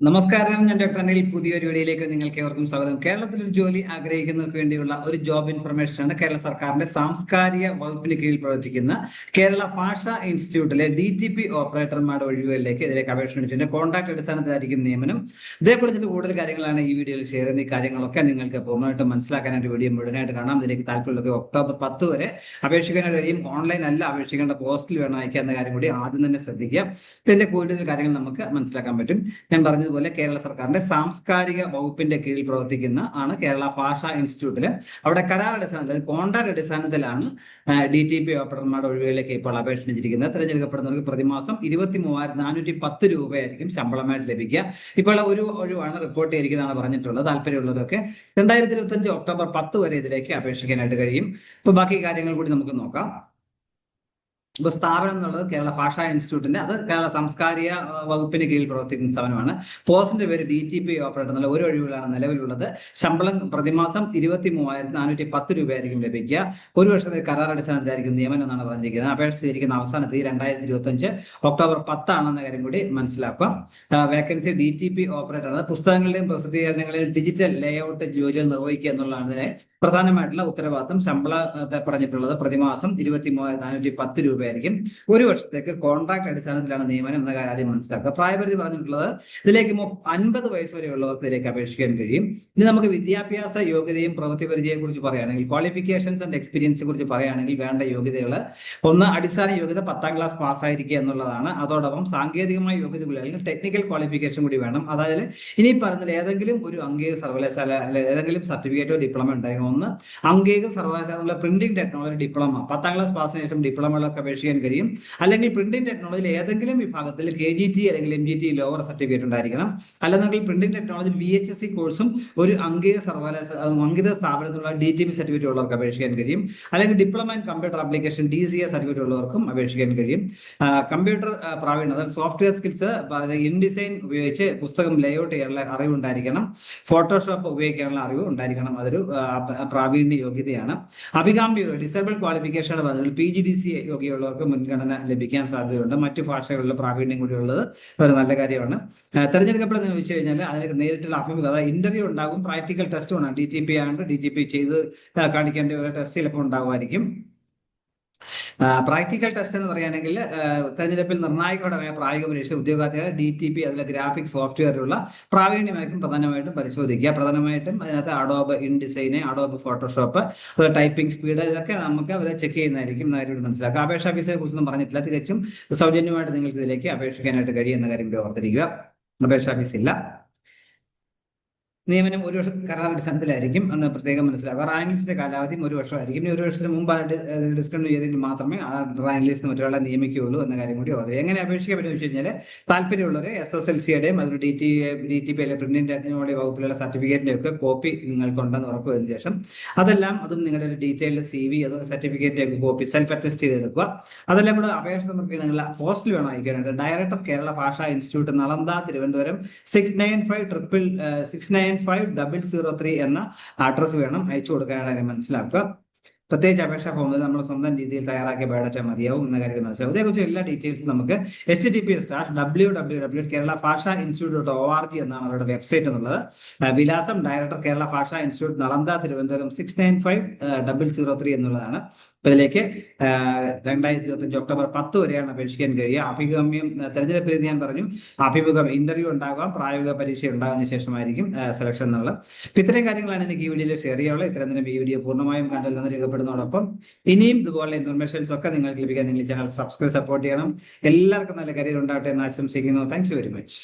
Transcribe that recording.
നമസ്കാരം ഞാൻ ഡോക്ടർ അനിൽ. പുതിയൊരു വീഡിയോയിലേക്ക് നിങ്ങൾക്ക് ഏവർക്കും സ്വാഗതം. കേരളത്തിൽ ഒരു ജോലി ആഗ്രഹിക്കുന്നവർക്ക് വേണ്ടിയുള്ള ഒരു ജോബ് ഇൻഫർമേഷൻ ആണ് കേരള സർക്കാരിന്റെ സാംസ്കാരിക വകുപ്പിന് കീഴിൽ പ്രവർത്തിക്കുന്ന കേരള ഭാഷാ ഇൻസ്റ്റിറ്റ്യൂട്ടിലെ ഡി ടി പി ഓപ്പറേറ്റർമാരുടെ ഒഴിവുകളിലേക്ക് ഇതിലേക്ക് അപേക്ഷ ക്ഷണിച്ചിട്ടുണ്ട്. അടിസ്ഥാനത്തിലായിരിക്കും നിയമനം. ഇതേക്കുറിച്ച് കൂടുതൽ കാര്യങ്ങളാണ് ഈ വീഡിയോയിൽ ഷെയർ ചെയ്യുന്ന ഈ കാര്യങ്ങളൊക്കെ നിങ്ങൾക്ക് പൂർണമായിട്ട് മനസ്സിലാക്കാനായിട്ട് വീഡിയോ മുഴുവനായിട്ട് കാണാം. ഇതിലേക്ക് താല്പര്യമുള്ള ഒക്ടോബർ പത്ത് വരെ അപേക്ഷിക്കാനായിട്ട് കഴിയും. ഓൺലൈൻ അല്ല അപേക്ഷിക്കേണ്ട പോസ്റ്റിൽ വേണം അയക്കുക എന്ന കാര്യം കൂടി ആദ്യം തന്നെ ശ്രദ്ധിക്കുക. ഇതിന്റെ കൂടുതൽ കാര്യങ്ങൾ നമുക്ക് മനസ്സിലാക്കാൻ പറ്റും. ഞാൻ പറഞ്ഞതുപോലെ കേരള സർക്കാരിന്റെ സാംസ്കാരിക വകുപ്പിന്റെ കീഴിൽ പ്രവർത്തിക്കുന്ന ആണ് കേരള ഭാഷാ ഇൻസ്റ്റിറ്റ്യൂട്ടിൽ. അവിടെ കരാർ അടിസ്ഥാനത്തിൽ കോൺട്രാക്ട് അടിസ്ഥാനത്തിലാണ് ഡി ടി പി ഓപ്പറേറ്റർമാരുടെ ഒഴിവുകളിലേക്ക് ഇപ്പോൾ അപേക്ഷിച്ചിരിക്കുന്നത്. തിരഞ്ഞെടുക്കപ്പെടുന്നവർക്ക് പ്രതിമാസം ഇരുപത്തി മൂവായിരത്തി നാനൂറ്റി പത്ത് രൂപയായിരിക്കും ശമ്പളമായിട്ട് ലഭിക്കുക. ഇപ്പോൾ ഒരു ഒഴിവാണ് റിപ്പോർട്ട് ചെയ്തിരിക്കുന്നതാണ് പറഞ്ഞിട്ടുള്ളത്. താല്പര്യമുള്ളവരൊക്കെ രണ്ടായിരത്തി ഇരുപത്തി അഞ്ച് ഒക്ടോബർ പത്ത് വരെ ഇതിലേക്ക് അപേക്ഷിക്കാനായിട്ട് കഴിയും. ഇപ്പൊ ബാക്കി കാര്യങ്ങൾ കൂടി നമുക്ക് നോക്കാം. ഇപ്പൊ സ്ഥാപനം എന്നുള്ളത് കേരള ഭാഷാ ഇൻസ്റ്റിറ്റ്യൂട്ടിന്റെ അത് കേരള സാംസ്കാരിക വകുപ്പിന് കീഴിൽ പ്രവർത്തിക്കുന്ന സ്ഥാപനമാണ്. പോസ്റ്റിന്റെ പേര് ഡി ടി പി ഓപ്പറേറ്റർ എന്നുള്ള ഒരു ഒഴിവുകളാണ് നിലവിലുള്ളത്. ശമ്പളം പ്രതിമാസം ഇരുപത്തി മൂവായിരത്തി നാനൂറ്റി പത്ത് രൂപയായിരിക്കും ലഭിക്കുക. ഒരു വർഷത്തെ കരാർ അടിസ്ഥാനത്തിലായിരിക്കും നിയമനം എന്നാണ് പറഞ്ഞിരിക്കുന്നത്. അപേക്ഷ ചെയ്തിരിക്കുന്ന അവസാന തീയതി രണ്ടായിരത്തി ഇരുപത്തി അഞ്ച് ഒക്ടോബർ പത്താണെന്ന കാര്യം കൂടി മനസ്സിലാക്കുക. Vacancy D T P operator ആണ്. പുസ്തകങ്ങളുടെയും പ്രസിദ്ധീകരണങ്ങളുടെയും ഡിജിറ്റൽ ലേഔട്ട് ജോലികൾ നിർവഹിക്കുക എന്നുള്ളതാണ് പ്രധാനമായിട്ടുള്ള ഉത്തരവാദിത്തം ശമ്പളത്തെ പറഞ്ഞിട്ടുള്ളത് പ്രതിമാസം ഇരുപത്തി മൂവായിരത്തി നാനൂറ്റി പത്ത് രൂപയായിരിക്കും ഒരു വർഷത്തേക്ക് കോൺട്രാക്ട് അടിസ്ഥാനത്തിലാണ് നിയമനം എന്ന കാര്യം മനസ്സിലാക്കുക. പ്രായപരിധി പറഞ്ഞിട്ടുള്ളത് ഇതിലേക്ക് അൻപത് വയസ്സ് വരെയുള്ളവർക്ക് ഇതിലേക്ക് അപേക്ഷിക്കാൻ കഴിയും. ഇനി നമുക്ക് വിദ്യാഭ്യാസ യോഗ്യതയും പ്രവൃത്തി പരിചയം കുറിച്ച് പറയുകയാണെങ്കിൽ ക്വാളിഫിക്കേഷൻസ് ആൻഡ് എക്സ്പീരിയൻസ് കുറിച്ച് പറയുകയാണെങ്കിൽ വേണ്ട യോഗ്യതകൾ ഒന്ന് അടിസ്ഥാന യോഗ്യത പത്താം ക്ലാസ് പാസ്സായിരിക്കുക എന്നുള്ളതാണ്. അതോടൊപ്പം സാങ്കേതികമായ യോഗ്യത കൂടി അല്ലെങ്കിൽ ടെക്നിക്കൽ ക്വാളിഫിക്കേഷൻ കൂടി വേണം. അതായത് ഇനി പറഞ്ഞതിൽ ഏതെങ്കിലും ഒരു അംഗീക സർവകലാശാല ഏതെങ്കിലും സർട്ടിഫിക്കറ്റോ ഡിപ്ലോമ ഉണ്ടായിരുന്നു ഒന്ന് അംഗീക സർവകലാശാല പ്രിന്റിംഗ് ടെക്നോളജി ഡിപ്ലോമ പത്താം ക്ലാസ് പാസിന് ശേഷം ഡിപ്ലോമകളൊക്കെ അപേക്ഷിക്കാൻ കഴിയും. അല്ലെങ്കിൽ പ്രിന്റിംഗ് ടെക്നോളജിയിൽ ഏതെങ്കിലും വിഭാഗത്തിൽ കെ ജി ടി അല്ലെങ്കിൽ M G T lower certificate ഉണ്ടായിരിക്കണം. അല്ലെന്നുണ്ടെങ്കിൽ printing technology V H S C കോഴ്സും ഒരു അംഗീക സർവകലാശാല അംഗീത സ്ഥാപനത്തിലുള്ള ഡി ടി പി സർട്ടിഫിക്കറ്റ് ഉള്ളവർക്ക് അപേക്ഷിക്കാൻ കഴിയും. അല്ലെങ്കിൽ diploma in computer application D C A certificate ഉള്ളവർക്കും അപേക്ഷിക്കാൻ കഴിയും. കമ്പ്യൂട്ടർ പ്രാവീണ്യം അതായത് സോഫ്റ്റ്വെയർ സ്കിൽസ് ഇൻ ഡിസൈൻ ഉപയോഗിച്ച് പുസ്തകം ലേഔട്ട് ചെയ്യാനുള്ള അറിവ് ഉണ്ടായിരിക്കണം. ഫോട്ടോഷോപ്പ് ഉപയോഗിക്കാനുള്ള അറിവ് ഉണ്ടായിരിക്കണം. അതൊരു പ്രാവീണ്യ യോഗ്യതയാണ്. അഭികാമ്യ desirable qualification P G D C യോഗ്യമുള്ളവർക്ക് മുൻഗണന ലഭിക്കാൻ സാധ്യതയുണ്ട്. മറ്റു ഭാഷകളിലുള്ള പ്രാവീണ്യം കൂടിയുള്ളത് ഒരു നല്ല കാര്യമാണ്. തെരഞ്ഞെടുക്കപ്പെടുന്ന ചോദിച്ചു കഴിഞ്ഞാൽ അതിന് നേരിട്ടുള്ള അഭിമുഖം അതായത് ഇന്റർവ്യൂ ഉണ്ടാകും പ്രാക്ടിക്കൽ ടെസ്റ്റും ആണ് ഡി ടി പി ആണ് ഡി ടി പി ചെയ്ത് കാണിക്കേണ്ട ഒരു ടെസ്റ്റ് ചിലപ്പോൾ ഉണ്ടാകുമായിരിക്കും പ്രാക്ടിക്കൽ ടെസ്റ്റ് എന്ന് പറയുകയാണെങ്കിൽ തെരഞ്ഞെടുപ്പിൽ നിർണായകമായ പ്രായോഗിക പരീക്ഷ ഉദ്യോഗാർത്ഥികളെ ഡി ടി പി അതിലെ ഗ്രാഫിക് സോഫ്റ്റ്വെയറിലുള്ള പ്രാവീണ്യമായിരിക്കും പ്രധാനമായിട്ടും പരിശോധിക്കുക. പ്രധാനമായിട്ടും അതിനകത്ത് Adobe InDesign Adobe Photoshop അതോ ടൈപ്പിംഗ് സ്പീഡ് ഇതൊക്കെ നമുക്ക് അവരെ ചെക്ക് ചെയ്യുന്നതായിരിക്കും നേരിട്ട് മനസ്സിലാക്കുക. അപേക്ഷാ ഫീസിനെ കുറിച്ചൊന്നും പറഞ്ഞിട്ടില്ല. തികച്ചും സൗജന്യമായിട്ട് നിങ്ങൾക്ക് ഇതിലേക്ക് അപേക്ഷിക്കാനായിട്ട് കഴിയുന്ന കാര്യം കൂടി ഓർത്തിരിക്കുക. അപേക്ഷാ ഫീസ് ഇല്ല. നിയമനം ഒരു വർഷം കരാർ അടിസ്ഥാനത്തിലായിരിക്കും എന്ന് പ്രത്യേകം മനസ്സിലാക്കുക റാങ്ക് ലിസ്റ്റിന്റെ കാലാവധിയും ഒരു വർഷമായിരിക്കും. ഇനി ഒരു വർഷത്തിന് മുമ്പായിട്ട് ഡിസ്കൗണ്ട് ചെയ്തെങ്കിൽ മാത്രമേ ആ റാങ്ക് ലിസ്റ്റ് മറ്റൊരാളെ നിയമിക്കുകയുള്ളൂ എന്ന കാര്യം കൂടി ഓർക്കുക എങ്ങനെ അപേക്ഷിക്കാൻ പറ്റുമെന്ന് വെച്ച് കഴിഞ്ഞാൽ താല്പര്യമുള്ളവർ എസ് എസ് എൽ സിയുടെയും അതൊരു D T D T P അല്ലെ പ്രിന്റിന്റെ ടെക്നോളജി വകുപ്പിലുള്ള സർട്ടിഫിക്കറ്റിന്റെ ഒക്കെ കോപ്പി നിങ്ങൾക്കുണ്ടെന്ന് ഉറപ്പ് വരുന്ന ശേഷം അതെല്ലാം അതും നിങ്ങളുടെ ഒരു ഡീറ്റെയിൽഡ് സി വി അതോ സർട്ടിഫിക്കറ്റിന്റെ ഒക്കെ കോപ്പി സെൽഫ് അറ്റസ്റ്റ് ചെയ്തെടുക്കുക. അതെല്ലാം കൂടെ അപേക്ഷ സമർപ്പിക്കണമെങ്കിൽ പോസ്റ്റിൽ വേണം അയക്കാനായിട്ട്. Director Kerala Bhasha institute Nalanda Thiruvananthapuram six nine five triple six nine five double zero three എന്ന അഡ്രസ് വേണം അയച്ചു കൊടുക്കാനായിട്ട് മനസ്സിലാക്കുക. പ്രത്യേകിച്ച് അപേക്ഷാ ഫോമിൽ നമ്മൾ സ്വന്തം രീതിയിൽ തയ്യാറാക്കിയ ബയോഡാറ്റ മതിയാവും എന്ന കാര്യം മനസ്സിലാവും. ഇതേക്കുറിച്ച് എല്ലാ ഡീറ്റെയിൽസും നമുക്ക് H T P dash W W W Kerala Bhasha institute dot O R G എന്നാണ് അവരുടെ വെബ്സൈറ്റ് എന്നുള്ളത്. വിലാസം director Kerala Bhasha institute Nalanda Thiruvananthapuram six nine five double zero three എന്നുള്ളതാണ്. അപ്പൊ ഇതിലേക്ക് രണ്ടായിരത്തി ഇരുപത്തി അഞ്ച് ഒക്ടോബർ പത്ത് വരെയാണ് അപേക്ഷിക്കാൻ കഴിയുക. അഭിഗമ്യം തെരഞ്ഞെടുപ്പ് രീതി ഞാൻ പറഞ്ഞു. അഭിമുഖം ഇന്റർവ്യൂ ഉണ്ടാകാം പ്രായോഗിക പരീക്ഷ ഉണ്ടാകുന്ന ശേഷമായിരിക്കും സെലക്ഷൻ എന്നുള്ളത്. ഇത്രയും കാര്യങ്ങളാണ് എനിക്ക് ഈ വീഡിയോയിൽ ഷെയർ ചെയ്യാനുള്ളത്. ഇത്രയും തന്നെ ഈ വീഡിയോ പൂർണമായും കണ്ടിൽ നിന്ന് രേഖപ്പെടുന്നതോടൊപ്പം ഇനിയും ഇതുപോലെ ഇൻഫർമേഷൻസ് ഒക്കെ നിങ്ങൾക്ക് ലഭിക്കാൻ നിങ്ങൾ ചാനൽ സബ്സ്ക്രൈബ് സപ്പോർട്ട് ചെയ്യണം. എല്ലാവർക്കും നല്ല കരിയർ ഉണ്ടാവട്ടെ എന്ന് ആശംസിക്കുന്നു. Thank very much